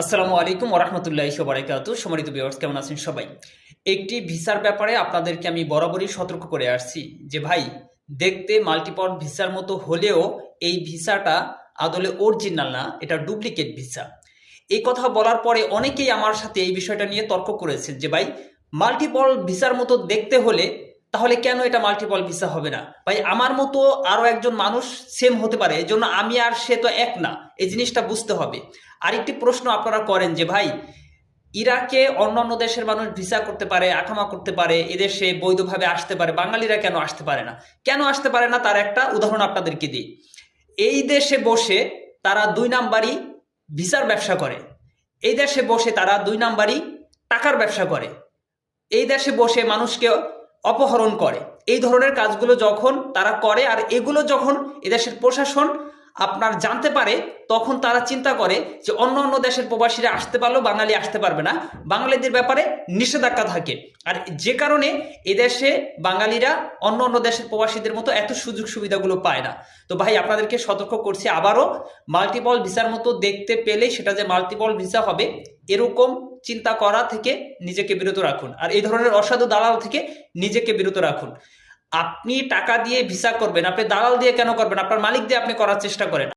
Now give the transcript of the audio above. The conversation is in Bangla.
আসসালামু আলাইকুম ওরহমতুল্লাহ বারাকাতু। সম্মানিত ভিউয়ার্স কেমন আছেন সবাই? একটি ভিসার ব্যাপারে আপনাদেরকে আমি বরাবরই সতর্ক করে আসছি যে, ভাই, দেখতে মাল্টিপল ভিসার মতো হলেও এই ভিসাটা আদলে অরিজিনাল না, এটা ডুপ্লিকেট ভিসা। এই কথা বলার পরে অনেকেই আমার সাথে এই বিষয়টা নিয়ে তর্ক করেছেন যে, ভাই মাল্টিপল ভিসার মতো দেখতে হলে তাহলে কেন এটা মাল্টিপল ভিসা হবে না? ভাই, আমার মতো আরও একজন মানুষ সেম হতে পারে, এই জন্য আমি আর সে তো এক না। এই জিনিসটা বুঝতে হবে। আরেকটি প্রশ্ন আপনারা করেন যে, ভাই, ইরাকে অন্যান্য দেশের মানুষ ভিসা করতে পারে, আকামা করতে পারে, এদেশে বৈধভাবে আসতে পারে, বাঙালিরা কেন আসতে পারে না? কেন আসতে পারে না? তার একটা উদাহরণ আপনাদেরকে দিই। এই দেশে বসে তারা দুই নাম্বারই ভিসার ব্যবসা করে। এই দেশে বসে তারা দুই নাম্বারই টাকার ব্যবসা করে। এই দেশে বসে মানুষকে অপহরণ করে। এই ধরনের কাজগুলো যখন তারা করে আর এগুলো যখন এদেশের প্রশাসন আপনার জানতে পারে, তখন তারা চিন্তা করে যে অন্য অন্য দেশের প্রবাসীরা আসতে পারলেও বাঙালি আসতে পারবে না। বাঙালিদের ব্যাপারে নিষেধাজ্ঞা থাকে। আর যে কারণে এদেশে বাঙালিরা অন্য অন্য দেশের প্রবাসীদের মতো এত সুযোগ সুবিধাগুলো পায় না। তো ভাই, আপনাদেরকে সতর্ক করছি আবারও মাল্টিপল ভিসার মতো দেখতে পেলে সেটা যে মাল্টিপল ভিসা হবে, এরকম চিন্তা করা থেকে নিজেকে বিরত রাখুন। আর এই ধরনের অসাধু দালাল থেকে নিজেকে বিরত রাখুন। আপনি টাকা দিয়ে ভিসা করবেন, আপনি দালাল দিয়ে কেন করবেন? আপনার মালিক দিয়ে আপনি করার চেষ্টা করেন।